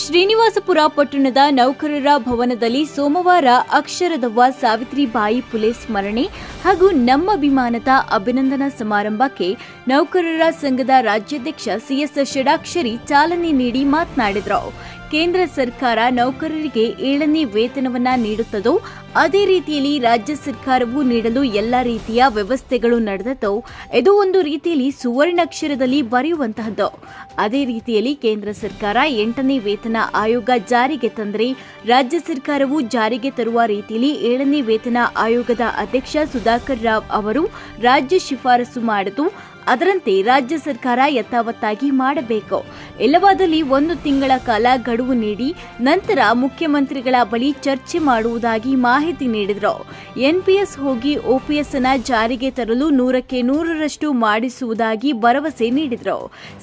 ಶ್ರೀನಿವಾಸಪುರ ಪಟ್ಟಣದ ನೌಕರರ ಭವನದಲ್ಲಿ ಸೋಮವಾರ ಅಕ್ಷರದವ್ವ ಸಾವಿತ್ರಿಬಾಯಿ ಪುಲೆ ಸ್ಮರಣೆ ಹಾಗೂ ನಮ್ಮ ಅಭಿಮಾನತ ಅಭಿನಂದನಾ ಸಮಾರಂಭಕ್ಕೆ ನೌಕರರ ಸಂಘದ ರಾಜ್ಯಾಧ್ಯಕ್ಷ ಸಿಎಸ್ ಷಡಾಕ್ಷರಿ ಚಾಲನೆ ನೀಡಿ ಮಾತನಾಡಿದರು. ಕೇಂದ್ರ ಸರ್ಕಾರ ನೌಕರರಿಗೆ ಏಳನೇ ವೇತನವನ್ನ ನೀಡುತ್ತದೋ, ಅದೇ ರೀತಿಯಲ್ಲಿ ರಾಜ್ಯ ಸರ್ಕಾರವು ನೀಡಲು ಎಲ್ಲ ರೀತಿಯ ವ್ಯವಸ್ಥೆಗಳು ನಡೆದದ್ದು ಇದು ಒಂದು ರೀತಿಯಲ್ಲಿ ಸುವರ್ಣಾಕ್ಷರದಲ್ಲಿ ಬರೆಯುವಂತಹದ್ದು. ಅದೇ ರೀತಿಯಲ್ಲಿ ಕೇಂದ್ರ ಸರ್ಕಾರ ಎಂಟನೇ ವೇತನ ಆಯೋಗ ಜಾರಿಗೆ ತಂದರೆ, ರಾಜ್ಯ ಸರ್ಕಾರವು ಜಾರಿಗೆ ತರುವ ರೀತಿಯಲ್ಲಿ ಏಳನೇ ವೇತನ ಆಯೋಗದ ಅಧ್ಯಕ್ಷ ಸುಧಾಕರ್ ರಾವ್ ಅವರು ರಾಜ್ಯ ಶಿಫಾರಸು ಮಾಡಿದ್ದು, ಅದರಂತೆ ರಾಜ್ಯ ಸರ್ಕಾರ ಯಥಾವತ್ತಾಗಿ ಮಾಡಬೇಕು. ಇಲ್ಲವಾದಲ್ಲಿ ಒಂದು ತಿಂಗಳ ಕಾಲ ಗಡುವು ನೀಡಿ ನಂತರ ಮುಖ್ಯಮಂತ್ರಿಗಳ ಬಳಿ ಚರ್ಚೆ ಮಾಡುವುದಾಗಿ ಮಾಹಿತಿ ನೀಡಿದರು. ಎನ್ಪಿಎಸ್ ಹೋಗಿ ಓಪಿಎಸ್ ಅನ್ನ ಜಾರಿಗೆ ತರಲು ನೂರಕ್ಕೆ ನೂರರಷ್ಟು ಮಾಡಿಸುವುದಾಗಿ ಭರವಸೆ ನೀಡಿದರು.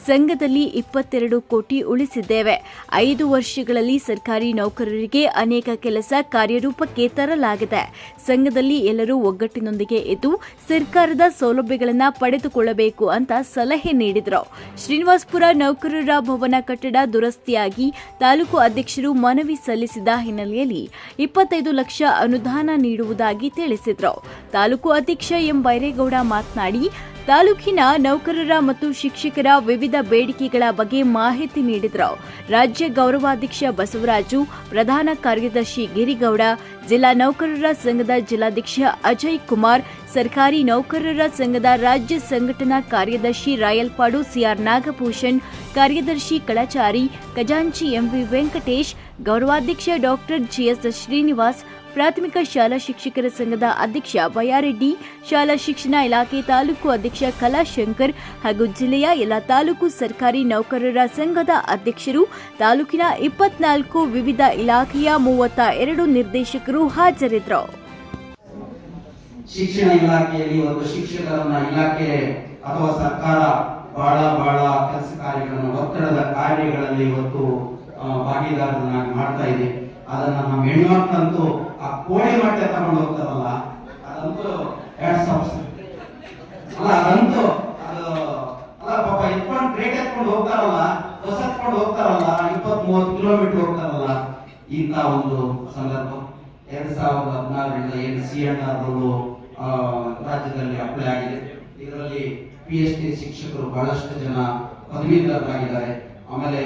ಸಂಘದಲ್ಲಿ ಇಪ್ಪತ್ತೆರಡು ಕೋಟಿ ಉಳಿಸಿದ್ದೇವೆ. ಐದು ವರ್ಷಗಳಲ್ಲಿ ಸರ್ಕಾರಿ ನೌಕರರಿಗೆ ಅನೇಕ ಕೆಲಸ ಕಾರ್ಯರೂಪಕ್ಕೆ ತರಲಾಗಿದೆ. ಸಂಘದಲ್ಲಿ ಎಲ್ಲರೂ ಒಗ್ಗಟ್ಟಿನೊಂದಿಗೆ ಇದ್ದು ಸರ್ಕಾರದ ಸೌಲಭ್ಯಗಳನ್ನು ಪಡೆದುಕೊಳ್ಳಬೇಕು ಅಂತ ಸಲಹೆ ನೀಡಿದರು. ಶ್ರೀನಿವಾಸ್ಪುರ ನೌಕರರ ಭವನ ಕಟ್ಟಡ ದುರಸ್ತಿಯಾಗಿ ತಾಲೂಕು ಅಧ್ಯಕ್ಷರು ಮನವಿ ಸಲ್ಲಿಸಿದ ಹಿನ್ನೆಲೆಯಲ್ಲಿ ಇಪ್ಪತ್ತೈದು ಲಕ್ಷ ಅನುದಾನ ನೀಡುವುದಾಗಿ ತಿಳಿಸಿದರು. ತಾಲೂಕು ಅಧ್ಯಕ್ಷ ಎಂ. ಬೈರೇಗೌಡ ಮಾತನಾಡಿ ತಾಲೂಕಿನ ನೌಕರರ ಮತ್ತು ಶಿಕ್ಷಕರ ವಿವಿಧ ಬೇಡಿಕೆಗಳ ಬಗ್ಗೆ ಮಾಹಿತಿ ನೀಡಿದರು. ರಾಜ್ಯ ಗೌರವಾಧ್ಯಕ್ಷ ಬಸವರಾಜು, ಪ್ರಧಾನ ಕಾರ್ಯದರ್ಶಿ ಗಿರಿಗೌಡ, ಜಿಲ್ಲಾ ನೌಕರರ ಸಂಘದ ಜಿಲ್ಲಾಧ್ಯಕ್ಷ ಅಜಯ್ ಕುಮಾರ್, ಸರ್ಕಾರಿ ನೌಕರರ ಸಂಘದ ರಾಜ್ಯ ಸಂಘಟನಾ ಕಾರ್ಯದರ್ಶಿ ರಾಯಲ್ಪಾಡು ಸಿಆರ್ ನಾಗಭೂಷಣ್, ಕಾರ್ಯದರ್ಶಿ ಕಳಚಾರಿ, ಖಜಾಂಚಿ ಎಂವಿ ವೆಂಕಟೇಶ್, ಗೌರವಾಧ್ಯಕ್ಷ ಡಾಕ್ಟರ್ ಜಿಎಸ್ ಶ್ರೀನಿವಾಸ್ ಪ್ರಾಥಮಿಕ ಶಾಲಾ ಶಿಕ್ಷಕರ ಸಂಘದ ಅಧ್ಯಕ್ಷ ಬಯಾರೆಡ್ಡಿ ಶಾಲಾ ಶಿಕ್ಷಣ ಇಲಾಖೆ ತಾಲೂಕು ಅಧ್ಯಕ್ಷ ಕಲಾಶಂಕರ್ ಹಾಗೂ ಜಿಲ್ಲೆಯ ಎಲ್ಲ ತಾಲೂಕು ಸರ್ಕಾರಿ ನೌಕರರ ಸಂಘದ ಅಧ್ಯಕ್ಷರು, ತಾಲೂಕಿನ ಇಪ್ಪತ್ನಾಲ್ಕು ವಿವಿಧ ಇಲಾಖೆಯ ಮೂವತ್ತ ಎರಡು ನಿರ್ದೇಶಕರು ಹಾಜರಿದ್ದರು. ಶಿಕ್ಷಣ ಇಲಾಖೆಯಲ್ಲಿ ಒಂದು ಶಿಕ್ಷಕರನ್ನ ಇಲಾಖೆ ಅಥವಾ ಸರ್ಕಾರ ಬಹಳ ಬಹಳ ಕೆಲಸ ಕಾರ್ಯಗಳನ್ನು, ಒತ್ತಡದ ಕಾರ್ಯಗಳಲ್ಲಿ ಇವತ್ತು ಭಾಗಿದಾರರನ್ನಾಗಿ ಮಾಡ್ತಾ ಇದೆ. ಅದನ್ನ ನಮ್ಮ ಹೆಣ್ಮಕ್ಳಂತೂ ಕೋಳಿ ಮಾಡ್ತೆ ತಗೊಂಡು ಹೋಗ್ತಾರಲ್ಲ, ಅದಂತೂ ಎರಡ್ ಸಾವಿರ ಅಲ್ಲ, ಅದಂತೂ ಅದು, ಅಲ್ಲ ಪಾಪ ಕ್ರೇಟ್ ಎತ್ಕೊಂಡು ಹೋಗ್ತಾರಲ್ಲ ಬಸ್ ಎತ್ಕೊಂಡು ಹೋಗ್ತಾರಲ್ಲ ಇಪ್ಪತ್ ಮೂವತ್ತು ಕಿಲೋಮೀಟರ್ ಹೋಗ್ತಾರಲ್ಲ, ಇಂಥ ಒಂದು ಸಂದರ್ಭ. ಎರಡ್ ಸಾವಿರದ ಹದಿನಾರರಿಂದ ಎನ್ ಸಿ ಎನ್ ಆರ್ ರಾಜ್ಯದಲ್ಲಿ ಅಪ್ಲೈ ಆಗಿದೆ. ಇದರಲ್ಲಿ ಪಿ ಎಚ್ ಡಿ ಶಿಕ್ಷಕರು ಬಹಳಷ್ಟು ಜನ ಪದವೀಧರರಾಗಿದ್ದಾರೆ. ಆಮೇಲೆ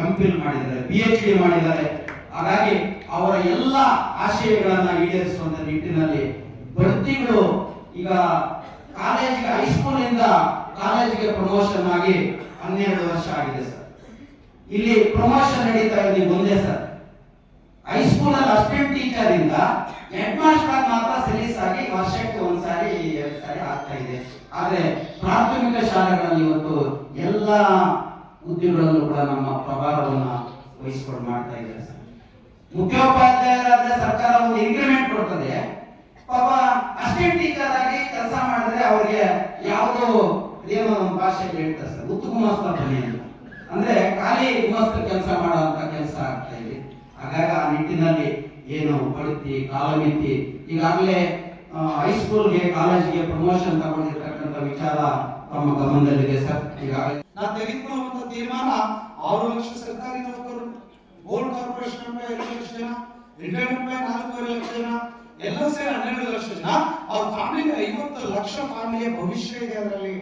ಎಂ ಪಿಲ್ ಮಾಡಿದ್ದಾರೆ ಪಿ ಎಚ್ ಡಿ ಮಾಡಿದ್ದಾರೆ. ಹಾಗಾಗಿ ಅವರ ಎಲ್ಲ ಆಶಯಗಳನ್ನ ಈಡೇರಿಸುವಂತ ನಿಟ್ಟಿನಲ್ಲಿ ಪ್ರತಿಗಳು ಈಗ ಕಾಲೇಜಿಗೆ ಹೈಸ್ಕೂಲ್ ಇಂದ ಕಾಲೇಜಿಗೆ ಪ್ರಮೋಷನ್ ಆಗಿ ಹನ್ನೆರಡು ವರ್ಷ ಆಗಿದೆ ಸರ್. ಇಲ್ಲಿ ಪ್ರಮೋಷನ್ ನಡೀತಾ ಇದೆ ಒಂದೇ ಸರ್. ಹೈಸ್ಕೂಲ್ ಅಲ್ಲಿ ಅಸ್ಟೆಂಟ್ ಟೀಚರ್ ಇಂದ ಹೆಡ್ ಮಾಸ್ಟರ್ ಮಾತ್ರ ಸಲೀಸ್ ಆಗಿ ವರ್ಷಕ್ಕೆ ಒಂದ್ಸಾರಿ ಎರಡ್ ಸಾರಿ ಆಗ್ತಾ ಇದೆ. ಆದ್ರೆ ಪ್ರಾಥಮಿಕ ಶಾಲೆಗಳಲ್ಲಿ ಇವತ್ತು ಎಲ್ಲ ಹುದ್ದೆಗಳಲ್ಲೂ ಕೂಡ ನಮ್ಮ ಪ್ರಭಾವವನ್ನು ವಹಿಸಿಕೊಂಡು ಮಾಡ್ತಾ ಇದ್ದಾರೆ ಸರ್. ಮುಖ್ಯೋಪಾಧ್ಯಾಯರಾದ್ರೆ ಸರ್ಕಾರ ಒಂದು ಇನ್ಕ್ರಿಮೆಂಟ್ ಕೊಡ್ತದೆ. ಪಾಪ ಅಸಿಸ್ಟೆಂಟ್ ಟೀಚರ್ ಆಗಿ ಕೆಲಸ ಮಾಡಿದ್ರೆ ಅವರಿಗೆ ಯಾವುದು ನಿಯಮ ನಮ್ಮ ಭಾಷೆಯಲ್ಲಿ ಹೇಳ್ತಾರೆ ಸರ್ ಉತ್ತು ಗುಮಾಸ್ತ ಅಂದ್ರೆ ಖಾಲಿ ಗುಮಾಸ್ತ ಕೆಲಸ ಮಾಡುವಂತ ಕೆಲಸ ಆಗ್ತಾ ಇದೆ. ಹಾಗಾಗಿ ಆ ನಿಟ್ಟಿನಲ್ಲಿ ಏನು ಪಡಿತಿ ಕಾಲಮಿತಿ, ಈಗಾಗಲೇ ಹೈಸ್ಕೂಲ್ಗೆ ಕಾಲೇಜ್ಗೆ ಪ್ರಮೋಷನ್ ತಗೊಂಡಿರ್ತಕ್ಕಂಥ ವಿಚಾರ ತಮ್ಮ ಗಮನದಲ್ಲಿದೆ ಸರ್. ಈಗಾಗಲೇ ನಾ ತೆಗೆದುಕೊಳ್ಳುವಂತ ತೀರ್ಮಾನ ಆರು ಲಕ್ಷ ಸರ್ಕಾರಿ ನೌಕರರು ಬೋರ್ಡ್ ಕಾರ್ಪೊರೇಷನ್ ಎರಡು ಲಕ್ಷ ಜನ ರಿಟೈರ್ಡ್ ಎಂಪ್ಲಾಯ್ ನಾಲ್ಕೂವರೆ ಲಕ್ಷ ಜನ, ಎಲ್ಲ ಸೇರಿ ಹನ್ನೆರಡು ಲಕ್ಷ ಜನ. ಅವ್ರ ಫ್ಯಾಮಿಲಿಗೆ ಐವತ್ತು ಲಕ್ಷ ಫ್ಯಾಮಿಲಿಯ ಭವಿಷ್ಯ ಇದೆ ಅದರಲ್ಲಿ.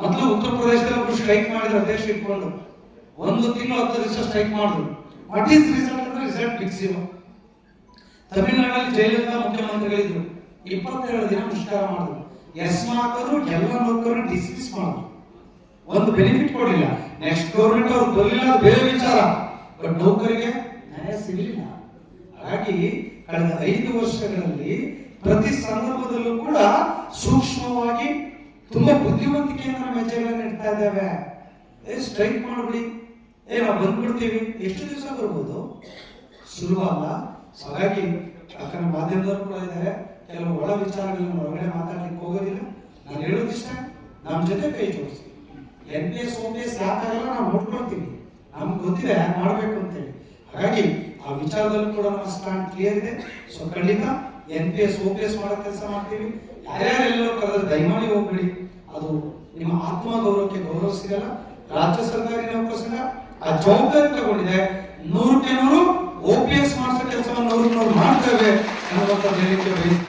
ಮೊದಲು ಉತ್ತರ ಪ್ರದೇಶದಲ್ಲಿ ಒಬ್ರು ಸ್ಟ್ರೈಕ್ ಮಾಡಿದ್ರು, ಅಧ್ಯಕ್ಷ ಇಟ್ಕೊಂಡು. ಒಂದು ತಿಂಗಳು ಹತ್ತು ದಿವಸ ಸ್ಟ್ರೈಕ್ ಮಾಡಿದ್ರು. ವಾಟ್ ಈಸ್ ರಿಸಲ್ಟ್ ಅಂದ್ರೆ ರಿಸಲ್ಟ್ ಫಿಕ್ಸ್ ತಮಿಳುನಾಡಲ್ಲಿ ಜಯಲಲಿತಾ ಮುಖ್ಯಮಂತ್ರಿಗಳಿದ್ರು. ಇಪ್ಪತ್ತೆರಡು ದಿನ ಮುಷ್ಕರ ಮಾಡಿದ್ರು. ಎಸ್ ಮಾತರು ಎಲ್ಲ ನೌಕರರು ಡಿಸ್ಮಿಸ್ ಮಾಡಿದ್ರು. ಒಂದು ಬೆನಿಫಿಟ್ ಕೊಡಲಿಲ್ಲ. ನೆಕ್ಸ್ಟ್ ಗೌರ್ಮೆಂಟ್ ಅವ್ರು ಬರಲಿಲ್ಲ ಬೇರೆ ವಿಚಾರ. ಬಟ್ ನೌಕರಿಗೆ ನ್ಯಾಯ ಸಿಗಲಿಲ್ಲ. ಹಾಗಾಗಿ ಕಳೆದ ಐದು ವರ್ಷಗಳಲ್ಲಿ ಪ್ರತಿ ಸಂದರ್ಭದಲ್ಲೂ ಕೂಡ ಸೂಕ್ಷ್ಮವಾಗಿ ತುಂಬಾ ಬುದ್ಧಿವಂತಿಕೆಯಿಂದ ಹೆಜ್ಜೆಗಳನ್ನ ಇಡ್ತಾ ಇದ್ದೇವೆ? ಏ ಸ್ಟ್ರೈಕ್ ಮಾಡ್ಬಿಡಿ. ಏ, ನಾವು ಬಂದ್ಬಿಡ್ತೀವಿ. ಎಷ್ಟು ದಿವಸ ಬರ್ಬೋದು? ಸುಲಭ ಅಲ್ಲ. So ಹಾಗಾಗಿ ಯಾಕಂದ್ರೆ ಮಾಧ್ಯಮದವರು ಕೂಡ ಇದ್ದಾರೆ. ಕೆಲವು ಒಳ ವಿಚಾರಗಳನ್ನ ಹೊರಗಡೆ ಮಾತಾಡ್ಲಿಕ್ಕೆ ಹೋಗೋದಿಲ್ಲ. ನಾನು ಹೇಳೋದಿಷ್ಟ ನಮ್ಮ ಜೊತೆ ಕೈ ಜೋಡಿಸಿ. N P S O P S ನಾವು ನೋಡ್ಕೊಳ್ತೀವಿ. ನಮ್ಗೆ ಗೊತ್ತಿದೆ, ಹ್ಯಾಂಗ್ ಮಾಡ್ಬೇಕು ಅಂತೇಳಿ. ಹಾಗಾಗಿ ಆ ವಿಚಾರದಲ್ಲೂ ಕೂಡ ನಮ್ಮ ಸ್ಟ್ಯಾಂಡ್ ಕ್ಲಿಯರ್ ಇದೆ. ಸೊ ಖಂಡಿತ N P S O P S ಮಾಡೋ ಕೆಲಸ ಮಾಡ್ತೀವಿ. ಯಾರ್ಯಾರೆಲ್ಲರೂ ಕರೆದ್ರೆ ದಯಮಾಡಿ ಹೋಗ್ಬಿಡಿ. ಅದು ನಿಮ್ಮ ಆತ್ಮ ಗೌರವಕ್ಕೆ ಗೌರವ ಸಿಗಲ್ಲ. ರಾಜ್ಯ ಸರ್ಕಾರಿ ನೌಕರ ಆ ಜವಾಬ್ದಾರಿ ತಗೊಂಡಿದೆ. ನೂರಕ್ಕೆ ನೂರು ಓ ಪಿ ಎಸ್ ಮಾಡಿಸೋ ಕೆಲಸವನ್ನು ನೂರು ನೂರು ಮಾಡ್ತೇವೆ ಅನ್ನುವಂಥ ಹೇಳಿಕೆ